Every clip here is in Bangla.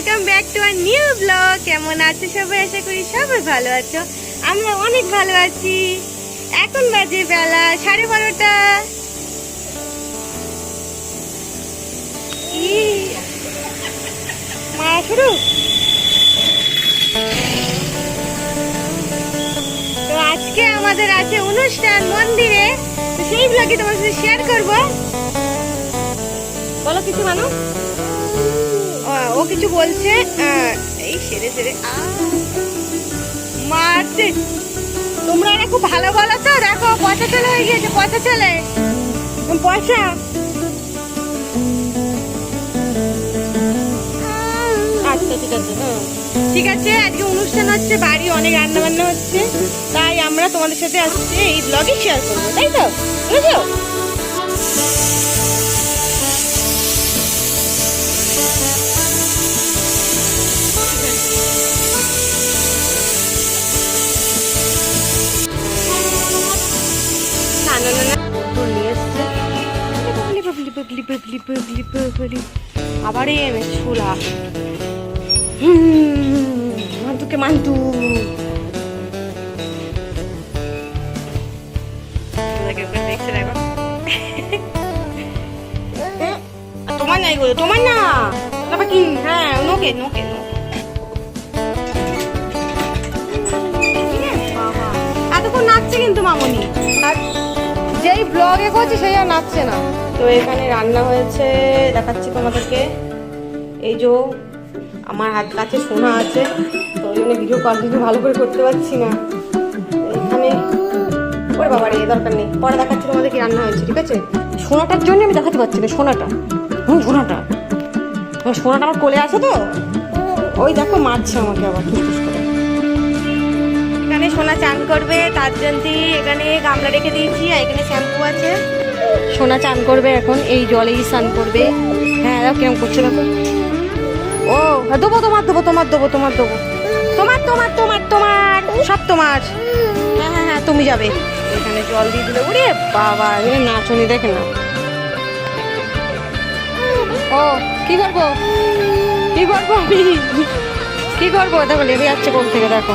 Welcome back to our new blog কেমন সবাই? আশা করি সবাই ভালো আছো। আমরা অনেক ভালো আছি। এখন বাজে বেলা, সাড়ে বারোটা। শুরু তো আজকে আমাদের আছে অনুষ্ঠান মন্দিরে। সেই ব্লগে তোমার সাথে শেয়ার করব। বলো কিছু, মানু। ও- কিছু বলছে? এই সেরে সেরে। মারছে। তোমরা এরা খুব ভালো বলো তো? দেখো পচা ছেলে হয়ে গিয়েছে পচা ছেলে পয়সা। আচ্ছা ঠিক আছে ঠিক আছে, আজকে অনুষ্ঠান হচ্ছে, বাড়ি অনেক রান্না বান্না হচ্ছে। তাই আমরা তোমাদের সাথে আজকে এই ব্লগে শেয়ার করব, তাই তো? বুঝেছ? বাবলি বাবলি আবার ছোলা। মান্তুকে মান্তু। আর তোমার নাই গো, তোমার না। কি হ্যাঁ নোকে নোকে এতক্ষণ নাচছে কিন্তু মামনি। আর যেই ব্লগে করছি সেই আর নাচছে না। তো এখানে রান্না হয়েছে, দেখাচ্ছি তোমাদেরকে। এই যে আমার হাত কাছে সোনা আছে, তো ওই জন্য ভিডিও কন্টিনিউ ভালো করে করতে পারছি না। এখানে ওরে বাবা রে দরকার নেই। পরে দেখাচ্ছি তোমাদের কি রান্না হয়েছে, ঠিক আছে? সোনাটার জন্য আমি দেখাতে পারছি না, সোনাটা। হুম, সোনাটা। সোনাটা আমার কোলে আছে তো? ওই দেখো মারছে আমাকে আবার সোনা চান করবে তার জন্য এখানে গামলা রেখে দিয়েছি আর এখানে শ্যাম্পু আছে। সোনা চান করবে এখন এই জলেই স্নান করবে। হ্যাঁ দেখো কেমন করছে দেখো। ও হ্যাঁ, দেবো তোমার দেবো তোমার দেবো তোমার দেবো। তোমার তোমার তোমার তোমার সব তোমার। হ্যাঁ হ্যাঁ হ্যাঁ তুমি যাবে। এখানে জল দিয়ে দিলে উড়ে বাবা এখানে নাচনি দেখে না। ও কি করব? কি করব আমি? কি করব? দেখো লেগে যাচ্ছে কোন থেকে দেখো।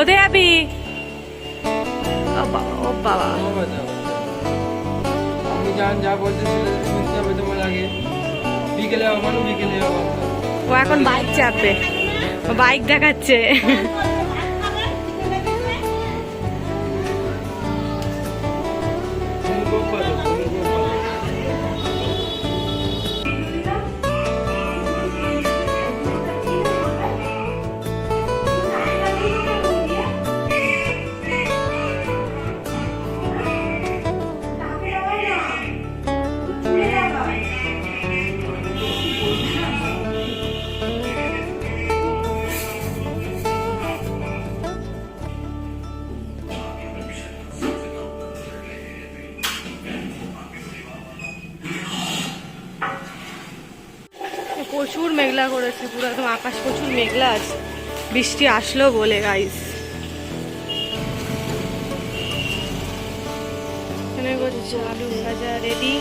কোথায় যাবি ও বাবা ও বাবা আমি যান যা বলতে শুনতে হবে তোমার আগে। বিকেলে আমারও বিকেলে আমার ও এখন বাইক চাপবে। বাইক দেখাচ্ছে। মেঘলা করেছে, পুরো একদম আকাশ প্রচুর মেঘলা আছে। বৃষ্টি আসলো বলে গাইস এখানে ভাজা রেডি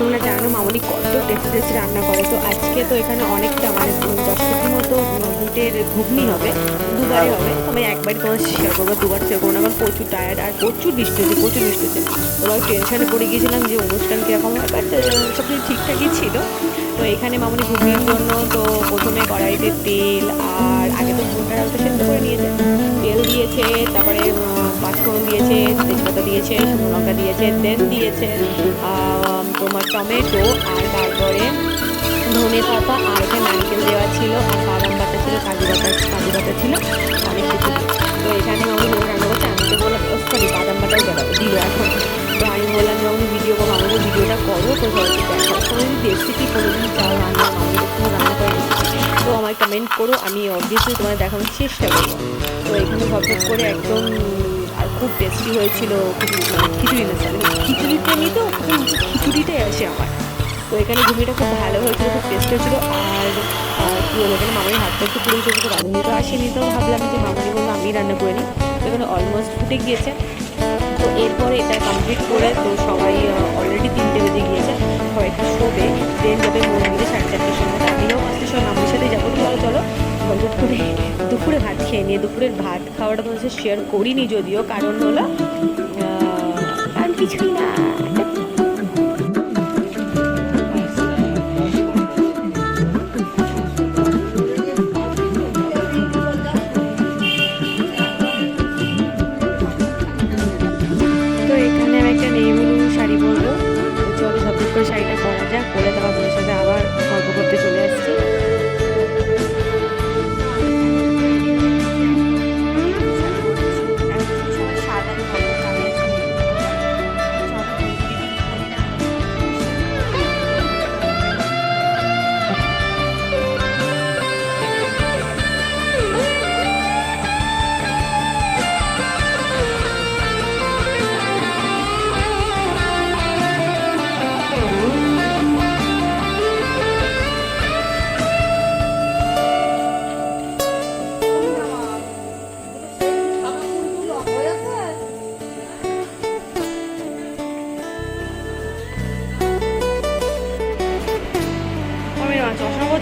তোমরা জানো মামনি কত টেস্টি টেস্টি রান্না করে। তো আজকে তো এখানে অনেকটা মানে দশ কেজি মতো বুটের ঘুগনি হবে দুবারে হবে। তবে একবারই তোমার শেয়ার করব দুবার শেয়ার করব না কারণ প্রচুর টায়ার্ড আর প্রচুর বৃষ্টি হচ্ছে প্রচুর বৃষ্টি হচ্ছে। ওরা টেনশনে পড়ে গিয়েছিলাম যে অনুষ্ঠান কীরকম হয় বাট সব কিছু ঠিকঠাকই ছিল। তো এখানে মামনি ঘুগনির জন্য তো প্রথমে কড়াইতে তেল আর আগে তো আলুটা সেদ্ধ করে নিয়েছে তেল দিয়েছে তারপরে দিয়েছে শুকনো লঙ্কা দিয়েছে দেন দিয়েছে তোমার টমেটো, আর তারপরে ধনে পাতা, আর একটা নারকেল দেওয়া ছিল, আর বাদাম বাটা ছিল, কাজু বাটা কাজু বাটা ছিল, অনেক কিছু তো এখানে আমি রান্না করছি আমি তো বললাম সরি বাদাম বাটাও দেওয়া দিল এখন। তো আমি বললাম যে আমি ভিডিও করব আমাদের ভিডিওটা করো, তো সবাইকে দেখো কোনো যদি রেসিপি কোনো দিন চাও রান্না আমাদের কোনো রান্না করে তো আমায় কমেন্ট করো, আমি অবভিয়াসলি তোমার দেখানোর চেষ্টা করব। তো এখানে ভরপুর করে একদম খুব টেস্টি হয়েছিল খিচুড়ি মানে খিচুড়ি না sorry, খিচুড়িতে নিই তো খিচুড়িটাই আসে আমার। তো এখানে ঘুমিটা খুব ভালো হয়েছিল খুব টেস্ট হয়েছিল আর কি বলব এখানে মামার হাতটা একটু পুরো চলছে রাঁধুনি তো আসেনি তো ভাবলাম যে মামারি বলল আমি রান্না করে নিই। তো এখানে অলমোস্ট ফুটে গিয়েছে। তো এরপরে এটা কমপ্লিট করে তো সবাই অলরেডি তিনটে বেজে গিয়েছে। একটু শোবে দেন যাবে মন্দিরে সাড়ে চারটের সময়। আমিও আসতে সময় মামির সাথে যাব। চলো চলো হঠাৎ করে দুপুরে ভাত খেয়ে নিয়ে, দুপুরের ভাত খাওয়াটা তোমাদের শেয়ার করিনি যদিও, কারণ হলো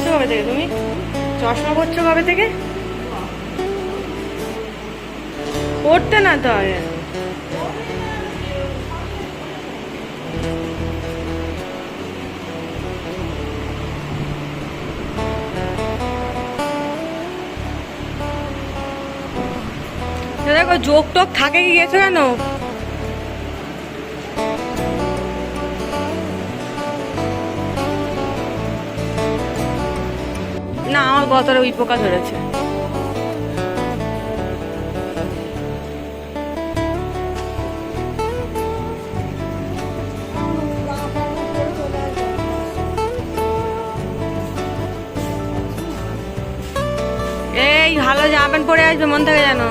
পরছো কবে থেকে তুমি? চশমা পরছো কবে থেকে? পড়তে না তো দেখো যোগ টোক থাকে কি গেছো কেন? না, আমার গতরে ওই পোকা ধরেছে। এই, ভালো জামা প্যান্ট পরে আসবে, মন থেকে জানো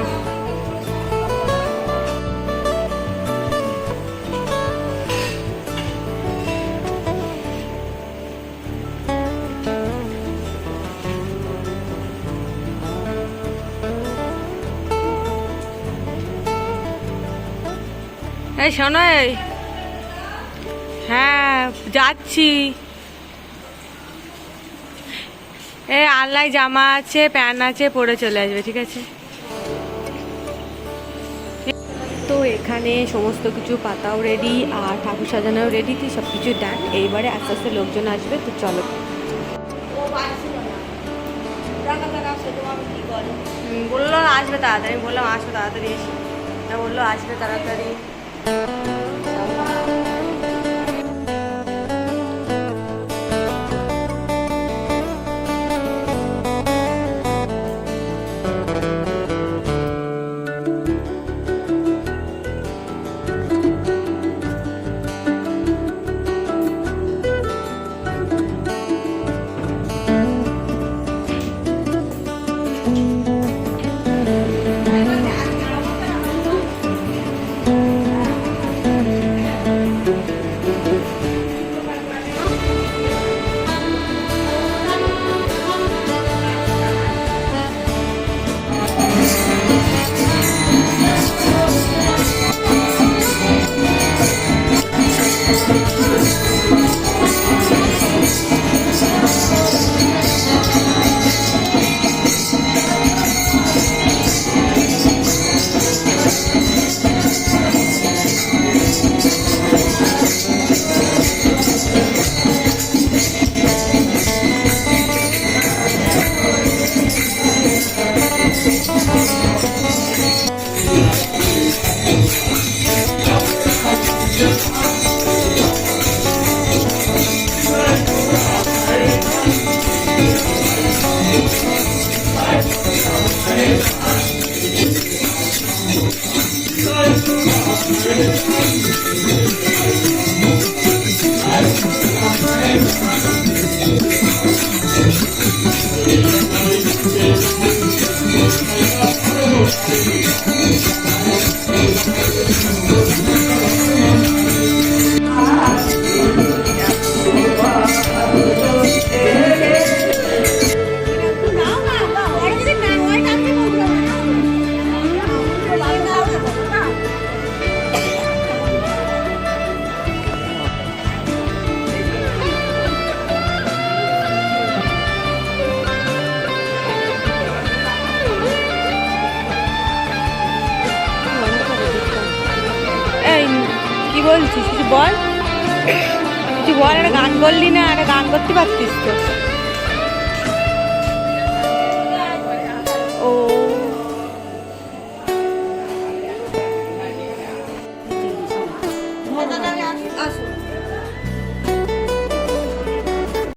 এই শোনো হ্যাঁ যাচ্ছি। এ আল্লাহ জামা আছে, প্যান্ট আছে, পরে চলে আসবে, ঠিক আছে? তো এখানে সমস্ত কিছু পাতাও রেডি আর ঠাকুর সাজানোও রেডি তো সব কিছু ডান এইবারে আস্তে আস্তে লোকজন আসবে, তো চলো। বলল আসবে তাড়াতাড়ি, বললাম আসবে তাড়াতাড়ি এসে। বলল আসবে তাড়াতাড়ি। এই বলছিস? কিছু বল। কিছু বল, একটা গান বললি না, একটা গান করতে পারতিস তো। ও।